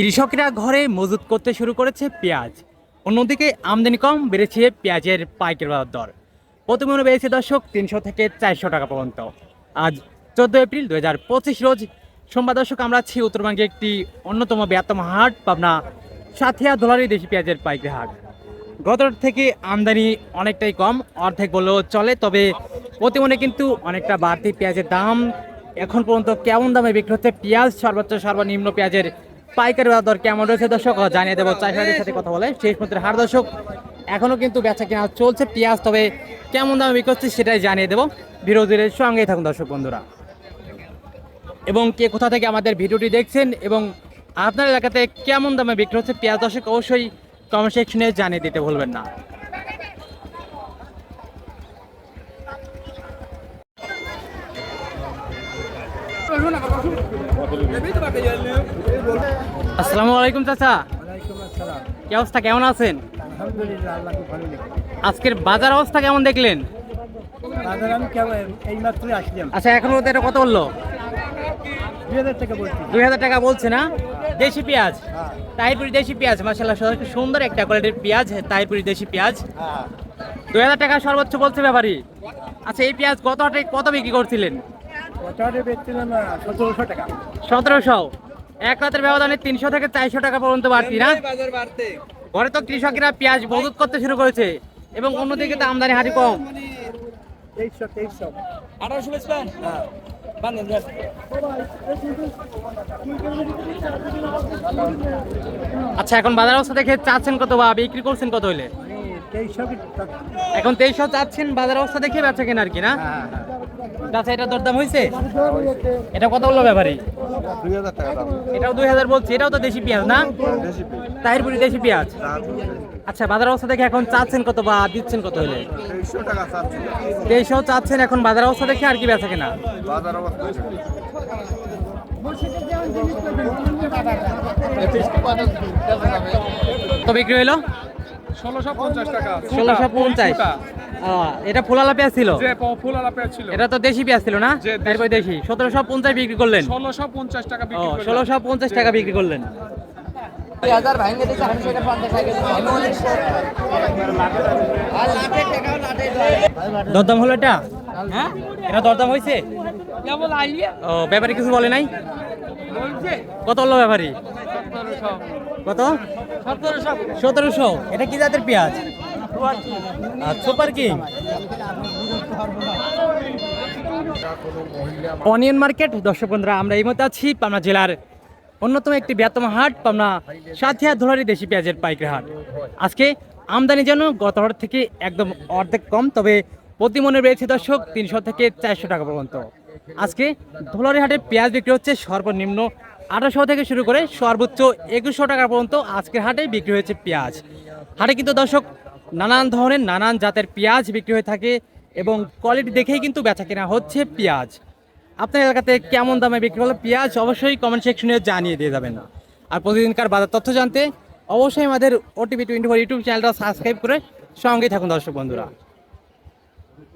কৃষকরা ঘরে মজুত করতে শুরু করেছে পেঁয়াজ। অন্যদিকে আমদানি কম বেড়েছে পেঁয়াজের পাইকারি বাজার দর। প্রতিমূল্য বেড়েছে দর্শক তিনশো থেকে চারশো টাকা পর্যন্ত। আজ চোদ্দ এপ্রিল দু হাজার পঁচিশ রোজ সোমবার দর্শক আমরা আছি উত্তরবঙ্গে একটি অন্যতম বৃহত্তম হাট পাবনা, সাথিয়া দোলারি দেশি পেঁয়াজের পাইকারি হাট। গত থেকে আমদানি অনেকটাই কম, অর্ধেক বললেও চলে, তবে প্রতিমনে কিন্তু অনেকটা বাড়তি পেঁয়াজের দাম এখন পর্যন্ত কেমন দামে বিক্রি হচ্ছে? পেঁয়াজ সর্বোচ্চ সর্বনিম্ন পেঁয়াজের পাইকারি দর কেমন রয়েছে দর্শক? জানিয়ে দেবো চাষিদের সাথে কথা বলে শেষ পর্যন্ত হার দর্শক এখনও কিন্তু বেচা কেনা চলছে, পেঁয়াজ তবে কেমন দামে বিক্রি হচ্ছে সেটাই জানিয়ে দেবো। বিরোধীদের সঙ্গেই থাকুন দর্শক বন্ধুরা। এবং কে কোথা থেকে আমাদের ভিডিওটি দেখছেন এবং আপনার এলাকাতে কেমন দামে বিক্রি হচ্ছে পেঁয়াজ দর্শক, অবশ্যই কমেন্ট সেকশনে জানিয়ে দিতে ভুলবেন না। আসসালামু আলাইকুম চাচা। কি অবস্থা? কেমন আছেন? আজকের বাজার অবস্থা কেমন দেখলেন? আচ্ছা এখন ওদের কত বলল? দুই হাজার টাকা বলছি না? দেশি পেঁয়াজ। তাহিরপুরি দেশি পেঁয়াজ মাসাল্লাহ সুন্দর একটা কোয়ালিটির পেঁয়াজ তাহিরপুরি দেশি পেঁয়াজ। দুই হাজার টাকা সর্বোচ্চ বলছে ব্যাপারী। আচ্ছা এই পেঁয়াজ কত কত বিক্রি করছিলেন? সতেরোশো এক রাতের ব্যবধানে তিনশো থেকে চারশো টাকা পর্যন্ত বাড়তি না? ঘরে তো কৃষকেরা পেঁয়াজ করতে শুরু করেছে এবং অন্যদিকে তো আমদানি হারি কম। বেচবেন? হ্যাঁ। আচ্ছা এখন বাজার অবস্থা দেখে চাচ্ছেন কত বা বিক্রি করছেন কত হইলে? এখন তেইশশো চাচ্ছেন বাজার অবস্থা দেখে বেচা কেনা আর কি না? হ্যাঁ। আচ্ছা এটা দরদাম হয়েছে এটা কত বলল ব্যাপারী? এটাও দুই হাজার বলছে এটাও তো দেশি পেঁয়াজ না? তাহিরপুরি দেশি পেঁয়াজ? আচ্ছা বাজার অবস্থা দেখে এখন চাচ্ছেন কত বা দিচ্ছেন কত হলে? তেইশশো চাচ্ছেন এখন বাজার অবস্থা দেখে আর কি বেচা কেনা? বাজার অবস্থা তো বিক্রি হইল? ষোলোশো পঞ্চাশ টাকা। ষোলোশো পঞ্চাশ। এটা ফুলালা পেঁয়াজ ছিল? যে ফুল আলা পেঁয়াজ ছিল। এটা তো দেশি পেঁয়াজ ছিল না? যে দেশি। সতেরোশো পঞ্চাশ বিক্রি করলেন। ষোলোশো পঞ্চাশ টাকা। ষোলোশো পঞ্চাশ টাকা বিক্রি করলেন। দরদাম হলো এটা? হ্যাঁ? এটা দরদাম হয়েছে? ও ব্যাপারে কিছু বলে নাই? কত হলো ব্যাপারী? কত? সতেরোশো। এটা কি জাতের পেঁয়াজ? অনিয়ন মার্কেট দর্শক বন্ধুরা, আমরা এই মধ্যে আছি পাবনা জেলার অন্যতম একটি বৃহত্তম হাট, পাবনা সাথিয়া ধোলারি দেশি পেঁয়াজের পাইকারি হাট। আজকে আমদানি যেন গত হাট থেকে একদম অর্ধেক কম, তবে প্রতি মনে রয়েছে দর্শক তিনশো থেকে চারশো টাকা পর্যন্ত। আজকে ধোলারি হাটে পেঁয়াজ বিক্রি হচ্ছে সর্বনিম্ন আঠারোশো থেকে শুরু করে সর্বোচ্চ একুশশো টাকা পর্যন্ত আজকের হাটে বিক্রি হয়েছে পেঁয়াজ। হাটে কিন্তু দর্শক নানান ধরনের নানান জাতের পেঁয়াজ বিক্রি হয়ে থাকে এবং কোয়ালিটি দেখেই কিন্তু বেচা কেনা হচ্ছে পেঁয়াজ। আপনার এলাকাতে কেমন দামে বিক্রি হলো পেঁয়াজ? অবশ্যই কমেন্ট সেকশনে জানিয়ে দিয়ে যাবেন। আর প্রতিদিনকার বাজার তথ্য জানতে অবশ্যই আমাদের ওটিভি টোয়েন্টি ফোর ইউটিউব চ্যানেলটা সাবস্ক্রাইব করে সঙ্গেই থাকুন দর্শক বন্ধুরা।